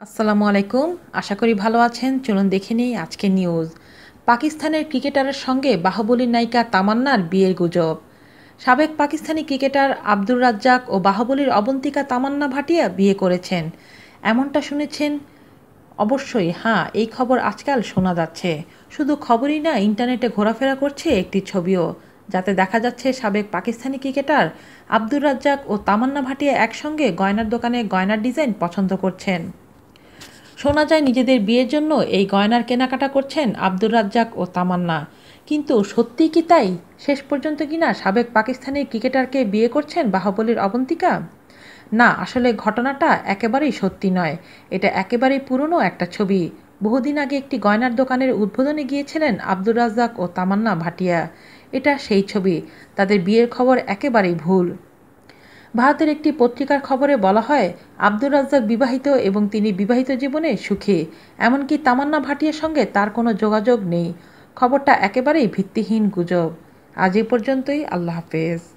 আসসালামু আলাইকুম। আশা করি ভালো আছেন। চলুন দেখে নিই আজকের নিউজ পাকিস্তানের ক্রিকেটারের সঙ্গে বাহুবলীর নায়িকা তামান্নার বিয়ের গুজব। সাবেক পাকিস্তানি ক্রিকেটার আব্দুর রাজ্জাক ও বাহুবলীর অবন্তিকা তামান্না ভাটিয়া বিয়ে করেছেন। এমনটা শুনেছেন? অবশ্যই হ্যাঁ এই খবর আজকাল শোনা যাচ্ছে। শুধু খবরই না, ইন্টারনেটে ঘোরাফেরা করছে একটি ছবিও, যাতে দেখা যাচ্ছে সাবেক পাকিস্তানি ক্রিকেটার আব্দুর রাজ্জাক ও তামান্না ভাটিয়া একসঙ্গে গয়নার দোকানে গয়নার ডিজাইন পছন্দ করছেন। শোনা যায় নিজেদের বিয়ের জন্য এই গয়নার কেনাকাটা করছেন আব্দুর রাজ্জাক ও তামান্না। কিন্তু সত্যিই কি তাই? শেষ পর্যন্ত কিনা সাবেক পাকিস্তানি ক্রিকেটারকে বিয়ে করছেন বাহুবলীর অবন্তিকা? না, আসলে ঘটনাটা একেবারেই সত্যি নয়। এটা একেবারেই পুরনো একটা ছবি। বহুদিন আগে একটি গয়নার দোকানের উদ্বোধনে গিয়েছিলেন আব্দুর রাজ্জাক ও তামান্না ভাটিয়া। এটা সেই ছবি। তাদের বিয়ের খবর একেবারেই ভুল। ভারতের একটি পত্রিকার খবরে বলা হয়, আব্দুর রাজ্জাক বিবাহিত এবং তিনি বিবাহিত জীবনে সুখী। এমনকি তামান্না ভাটিয়ার সঙ্গে তার কোনো যোগাযোগ নেই। খবরটা একেবারেই ভিত্তিহীন গুজব। আজ এ পর্যন্তই, আল্লাহ হাফেজ।